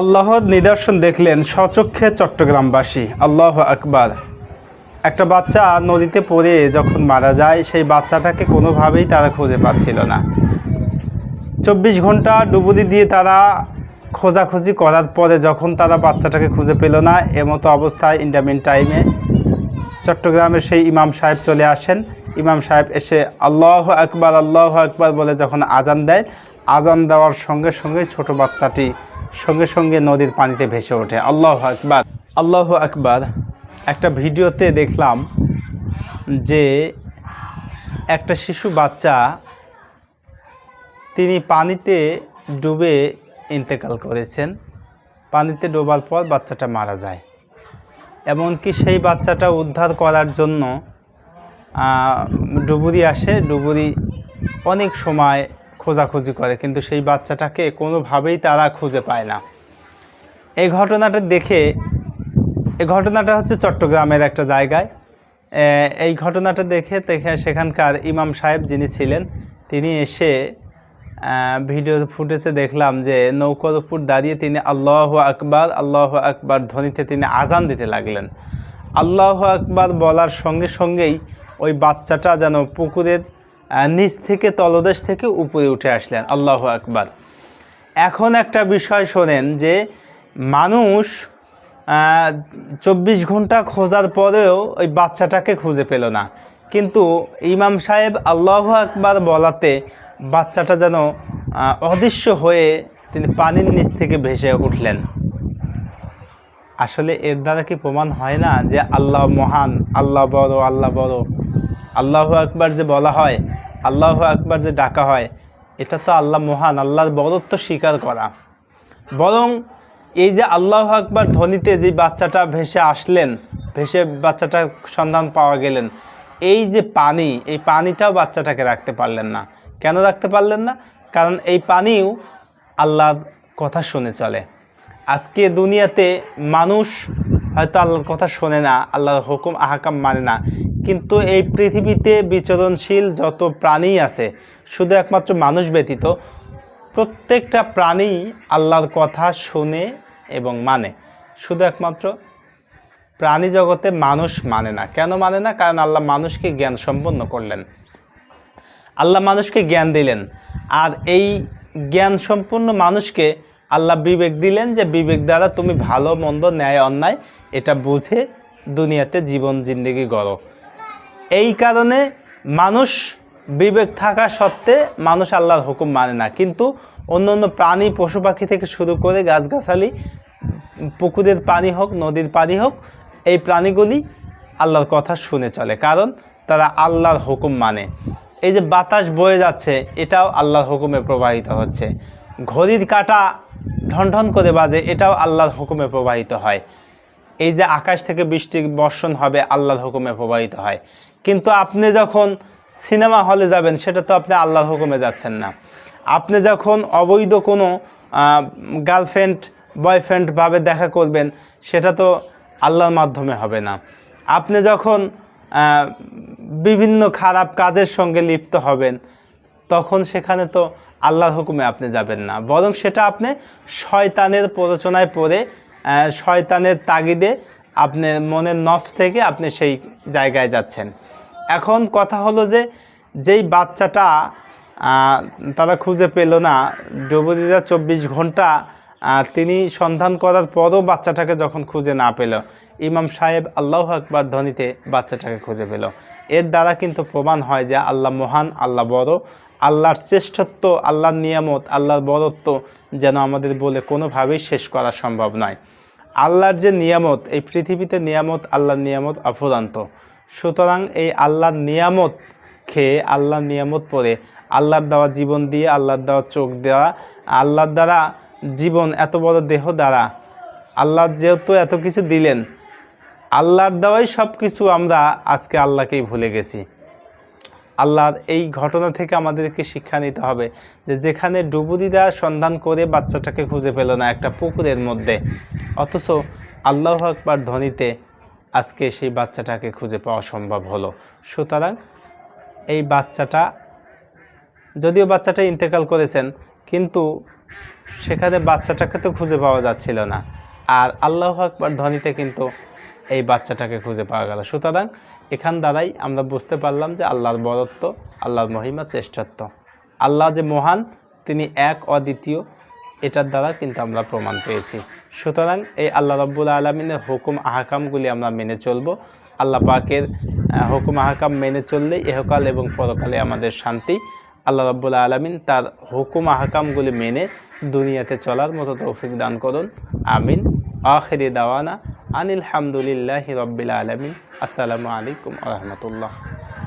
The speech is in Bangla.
আল্লাহর নিদর্শন দেখলেন সচক্ষে চট্টগ্রামবাসী। আল্লাহ আকবার। একটা বাচ্চা নদীতে পড়ে যখন মারা যায়, সেই বাচ্চাটাকে কোনোভাবেই তারা খুঁজে পাচ্ছিল না। চব্বিশ ঘণ্টা ডুবুরি দিয়ে তারা খোঁজাখুঁজি করার পরে যখন তারা বাচ্চাটাকে খুঁজে পেল না, এমতো অবস্থায় ইন্টারমিন টাইমে চট্টগ্রামের সেই ইমাম সাহেব চলে আসেন। ইমাম সাহেব এসে আল্লাহ আকবার আল্লাহ আকবার বলে যখন আজান দেয় আজান দেওয়ার সঙ্গে সঙ্গে ছোট বাচ্চাটি সঙ্গে সঙ্গে নদীর পানিতে ভেসে ওঠে। আল্লাহ আকবার। আল্লাহ আকবার। একটা ভিডিওতে দেখলাম যে একটা শিশু বাচ্চা তিনি পানিতে ডুবে ইন্তেকাল করেছেন। পানিতে ডোবার পর বাচ্চাটা মারা যায়। এমনকি সেই বাচ্চাটা উদ্ধার করার জন্য ডুবুরি আসে। ডুবুরি অনেক সময় খোঁজাখুঁজি করে, কিন্তু সেই বাচ্চাটাকে কোনোভাবেই তারা খুঁজে পায় না। এই ঘটনাটা দেখে, এই ঘটনাটা হচ্ছে চট্টগ্রামের একটা জায়গায়। এই ঘটনাটা দেখে দেখে সেখানকার ইমাম সাহেব যিনি ছিলেন, তিনি এসে ভিডিও ফুটেজে দেখলাম যে নৌকার উপর দাঁড়িয়ে তিনি আল্লাহ আকবার আল্লাহ আকবার ধ্বনিতে তিনি আজান দিতে লাগলেন। আল্লাহ আকবার বলার সঙ্গে সঙ্গেই ওই বাচ্চাটা যেন পুকুরের নিচ থেকে তলদেশ থেকে উপরে উঠে আসলেন। আল্লাহ আকবার। এখন একটা বিষয় শোনেন যে মানুষ চব্বিশ ঘণ্টা খোঁজার পরেও ওই বাচ্চাটাকে খুঁজে পেল না। কিন্তু ইমাম সাহেব আল্লাহ আকবার বলাতে বাচ্চাটা যেন অদৃশ্য হয়ে তিনি পানির নিচ থেকে ভেসে উঠলেন। আসলে এর দ্বারা কি প্রমাণ হয় না যে আল্লাহ মহান, আল্লাহ বড় আল্লাহ বড়? আল্লাহ আকবার যে বলা হয় আল্লাহ আকবার যে ডাকা হয়, এটা তো আল্লাহ মহান, আল্লাহর বড়ত্ব স্বীকার করা। বরং এই যে আল্লাহ আকবার ধ্বনিতে যে বাচ্চাটা ভেসে আসলেন, ভেসে বাচ্চাটার সন্ধান পাওয়া গেলেন, এই যে পানি, এই পানিটাও বাচ্চাটাকে রাখতে পারলেন না। কেন রাখতে পারলেন না? কারণ এই পানিও আল্লাহর কথা শুনে চলে। আজকে দুনিয়াতে মানুষ হয়তো আল্লাহর কথা শোনে না, আল্লাহর হুকুম, আহাকাম মানে না। কিন্তু এই পৃথিবীতে বিচরণশীল যত প্রাণী আছে, শুধু একমাত্র মানুষ ব্যতীত প্রত্যেকটা প্রাণী আল্লাহর কথা শুনে এবং মানে। শুধু একমাত্র প্রাণী জগতে মানুষ মানে না। কেন মানে না? কারণ আল্লাহ মানুষকে জ্ঞান সম্পন্ন করলেন। আল্লাহ মানুষকে জ্ঞান দিলেন। আর এই জ্ঞান সম্পূর্ণ মানুষকে আল্লাহ বিবেক দিলেন যে বিবেক দ্বারা তুমি ভালো, মন্দ, ন্যায়, অন্যায় এটা বুঝে দুনিয়াতে জীবন, জিন্দগি গড়ো। এই কারণে মানুষ বিবেক থাকা সত্ত্বে মানুষ আল্লাহর হুকুম মানে না। কিন্তু অন্য অন্য প্রাণী, পশু পাখি থেকে শুরু করে গাছগাছালি, পুকুরের পানি হোক, নদীর পানি হোক, এই প্রাণীগুলি আল্লাহর কথা শুনে চলে। কারণ তারা আল্লাহর হুকুম মানে। এই যে বাতাস বয়ে যাচ্ছে, এটাও আল্লাহর হুকুমে প্রবাহিত হচ্ছে। ঘড়ির কাটা ঢন ঢন করে বাজে, এটাও আল্লাহর হুকুমে প্রবাহিত হয়। এই যে আকাশ থেকে বৃষ্টি বর্ষণ হবে, আল্লাহর হুকুমে প্রবাহিত হয়। কিন্তু আপনি যখন সিনেমা হলে যাবেন, সেটা তো আপনি আল্লাহর হুকুমে যাচ্ছেন না। আপনি যখন অবৈধ কোনো গার্লফ্রেন্ড বয়ফ্রেন্ডভাবে দেখা করবেন, সেটা তো আল্লাহর মাধ্যমে হবে না। আপনি যখন বিভিন্ন খারাপ কাজের সঙ্গে লিপ্ত হবেন, তখন সেখানে তো আল্লাহর হুকুমে আপনি যাবেন না। বরং সেটা আপনি শয়তানের প্ররোচনায় পড়ে শয়তানের তাগিদে আপনি মনের নফস থেকে আপনি সেই জায়গায় যাচ্ছেন। এখন কথা হলো যে, যেই বাচ্চাটা তারা খুঁজে পেল না ডুবুরিরা চব্বিশ ঘণ্টা আহ, তিনি সন্ধান করার পরও বাচ্চাটাকে যখন খুঁজে না পেল ইমাম সাহেব আল্লাহ আকবার ধ্বনিতে বাচ্চাটাকে খুঁজে পেল। এর দ্বারা কিন্তু প্রমাণ হয় যে আল্লাহ মহান আল্লাহ বড়। আল্লাহর শ্রেষ্ঠত্ব আল্লাহর নিয়ামত আল্লাহর বড়ত্ব যেন আমাদের বলে কোনোভাবেই শেষ করা সম্ভব নয়। আল্লাহর যে নিয়ামত এই পৃথিবীতে নিয়ামত আল্লাহর নিয়ামত অফুরান্ত। সুতরাং এই আল্লাহর নিয়ামত খেয়ে আল্লাহর নিয়ামত পরে আল্লাহর দেওয়া জীবন দিয়ে আল্লাহর দেওয়া চোখ দেওয়া আল্লাহর দ্বারা জীবন এত বড় দেহ দ্বারা। আল্লাহ যেহেতু এত কিছু দিলেন, আল্লাহর দেওয়াই সব কিছু আমরা আজকে আল্লাহকেই ভুলে গেছি। আল্লাহর এই ঘটনা থেকে আমাদেরকে শিক্ষা নিতে হবে যে যেখানে ডুবুরিরা সন্ধান করে বাচ্চাটাকে খুঁজে পেল না একটা পুকুরের মধ্যে। অথচ আল্লাহ আকবার ধ্বনিতে আজকে সেই বাচ্চাটাকে খুঁজে পাওয়া সম্ভব হলো। সুতরাং এই বাচ্চাটা, যদিও বাচ্চাটা ইন্তেকাল করেছেন কিন্তু সেখানে বাচ্চাটাকে তো খুঁজে পাওয়া যাচ্ছিল না। আর আল্লাহ আকবর ধ্বনিতে কিন্তু এই বাচ্চাটাকে খুঁজে পাওয়া গেল। সুতরাং এখান দ্বারাই আমরা বুঝতে পারলাম যে আল্লাহর বরত্ব, আল্লাহর মহিমা শ্রেষ্ঠত্ব। আল্লাহ যে মহান, তিনি এক অদ্বিতীয়, এটার দ্বারা কিন্তু আমরা প্রমাণ পেয়েছি। সুতরাং এই আল্লাহ রব্বুল আলমিনের হুকুম, আহাকামগুলি আমরা মেনে চলব। আল্লাহ পাকের হুকুম, আহাকাম মেনে চললেই এহকাল এবং পরকালে আমাদের শান্তি। আল্লাহ রব্বুল আলমিন তার হুকুম আহকামগুলি মেনে দুনিয়াতে চলার মতো তৌফিক দান করুন। আমিন। আখেরি দাওয়ানা আনিল হামদুলিল্লাহ রব্বিল আলমিন। আসসালামু আলাইকুম রহমতুল্লাহ।